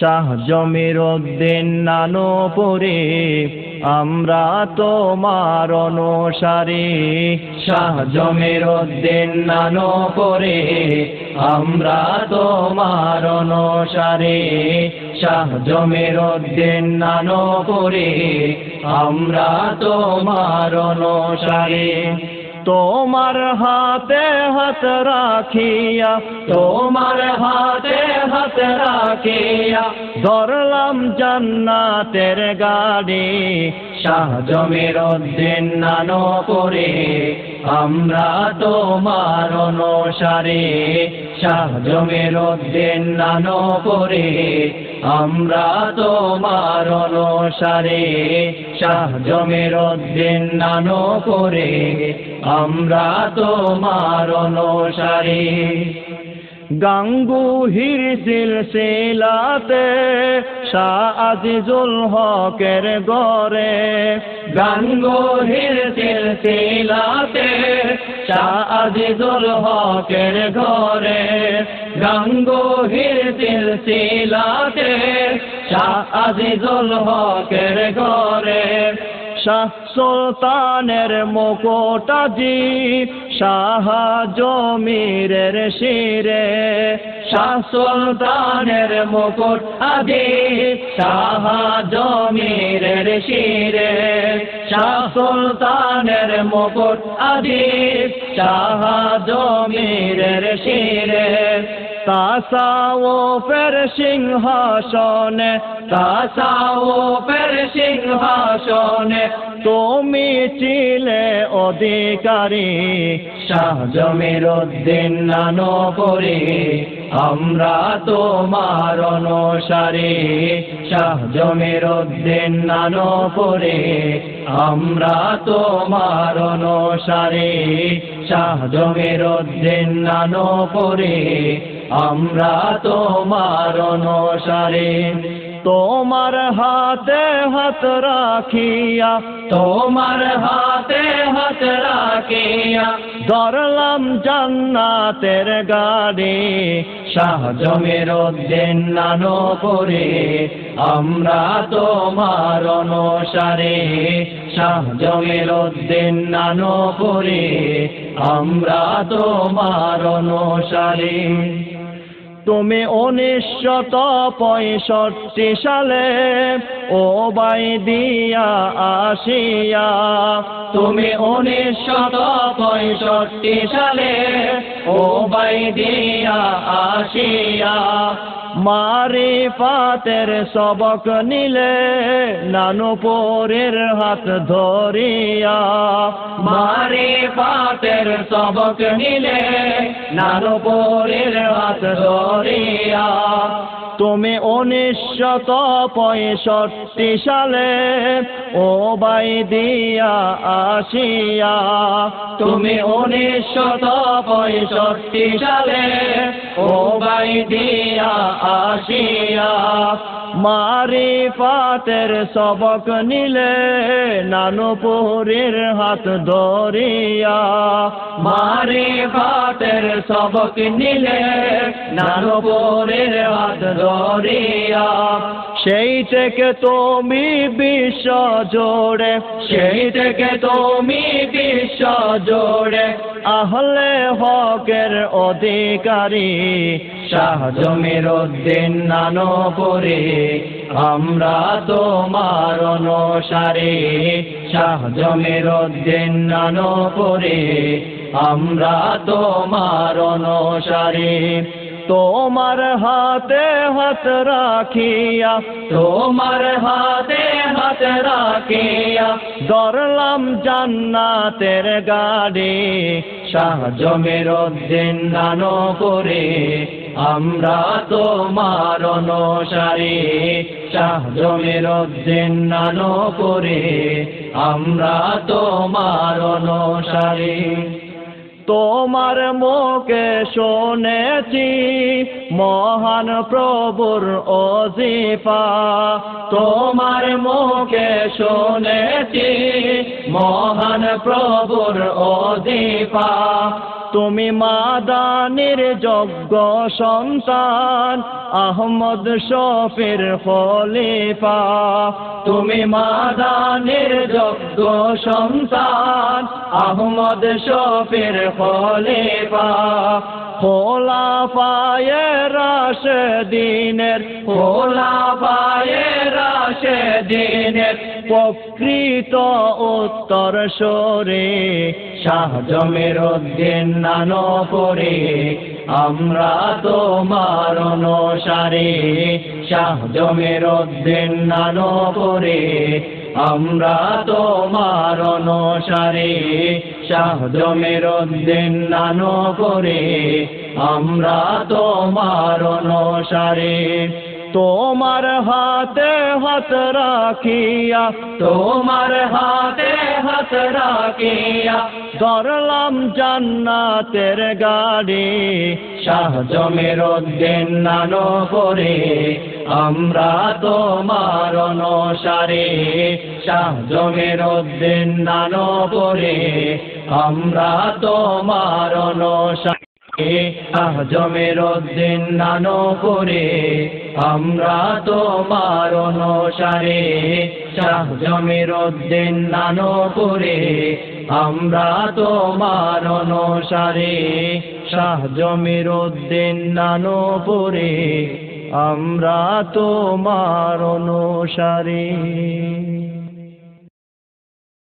শাহ জমির উদ্দিন নানুপুরে আমরা তোমার অনুসারী। শাহ জমির উদ্দিন নানুপুরে আমরা তোমার অনুসারী। শাহ জমির উদ্দিন নানুপুরে আমরা তোমার অনুসারী। তোমার হাতে হাত রাখিয়া তোমার হাতে হাত রাখিয়া ধরলাম জান্নাতের গাড়ি শাহ জমির উদ্দিন নানো করে, আমরা তোমার অনুসারে। শাহ জমির উদ্দিন নানো করে, আমরা তোমার অনুসারে। শাহ জমির উদ্দিন নানো করে, আমরা তোমার অনুসারে। গাঙ্গুহির সিলসিলাতে শাহ আজিজুল হকের গরে গাঙ্গুহির সিলসিলাতে শাহ আজিজুল হকের ঘরে গাঙ্গুহির সিলসিলাতে শাহ আজিজুল হকের ঘরে শাহ সুলতানের মুকুটাজি, শাহ জমিরের শিরে। শাহ সুলতানের মুকুট আদি শাহ জমিরের শিরে। শাহ সুলতানের মুকুট আদি শাহ জমিরের শিরে। তাসাও ফের সিংহাসনে, তাসাও ফের সিংহাসনে, তুমি ছিলে অধিকারী। শাহ জমির উদ্দিন নানপুরে আমরা তোমার অনুসারী। শাহ জমির উদ্দিন নানপুরে আমরা তোমার অনুসারী। শাহ জমির উদ্দিন নানপুরে আমরা তোমার অনুসারী। তোমার হাতে হাত রাখিয়া, তোমার হাতে হাত রাখিয়া ধরলাম জান্নাতের গাড়ি। শাহ জমির উদ্দিন নানো করে আমরা তোমার অনুসারে। শাহ জমির উদ্দিন নানো করে আমরা তোমার অনুসারে। তুমি উনিশশত পঁয়ষট্টি সালে ও বাই দিয়া আসিয়া তুমি উনিশশত পঁয়ষট্টি সালে ও বাই দিয়া আসিয়া মারি পাতের সবক নিলে নানুপুরের হাত ধরিয়া। মারে পাতের সবক নিলে নানুপুরের হাত ধরিয়া। তুমি উনিশশত পঁয়ষট্টি সালে ও বাই দিয়া আসিয়া, তুমি উনিশশত পঁয়ষট্টি সালে ও বাই দিয়া আসিয়া মারি পাতের সবক নিলে নানুপুরের হাত ধরিয়া মারি পাতের সবক নিলে নানুপুরের হাত ধরিয়া সেই থেকে তুমি বিশ্ব জোড়ে সেই থেকে তুমি বিশ্ব জোড়ে আহলে হকের অধিকারী শাহ জমির উদ্দিন নানপুরে আমরা তোমার অনুসারে। শাহ জমির উদ্দিন নানপুরে আমরা তোমার অনুসারে। তোমার হাতে হাত রাখিয়া, তোমার হাতে হাত রাখিয়া ধরলাম জান্নাতের গাড়ি, শাহ জমির উদ্দিন নানো করে আমরা তোমার অনুসারী। শাহ জমির উদ্দিন নানো করে আমরা তোমার অনুসারী। তোমার মোকে শোনেছি মহান প্রভুর অজিফা। তোমার মোকে শোনেছি মহান প্রভুর অজিফা। তুমি মাদানের যজ্ঞ সন্তান, আহমদ শফের খলিফা। তুমি মাদানের যজ্ঞ সন্তান, আহমদ শফের খলিফা। খোলা পায়ে রাশ দিনের খোলা পায়ে রাশ দিনের প্রকৃত উত্তর সরে শাহ জমের উদ্দিন নানো করে। আমরা তোমার অনুসারে, শাহ জমের উদ্দিন নানো করে। আমরা তোমার অনুসারে, শাহ জমের উদ্দিন নানো করে। আমরা তোমার অনুসারে। তোমার হাতে হাত রাখিয়া, তোমার হাতে হাত রাখিয়া, ধরলাম জান্নাতের গাড়ি, শাহ জমের উদ্দিন নানো করে আমরা তোমার অনুসারে, শাহ জমের উদ্দিন নানো করে আমরা তোমার অনুসারে। আহ, জমের উদ্দিন নানো করে, আমরা তোমার অনুসারে শাহ, জমের উদ্দিন নানো করে, আমরা তোমার অনুসারে শাহ, জমির উদ্দিন নানো করে, আমরা তোমার অনুসারে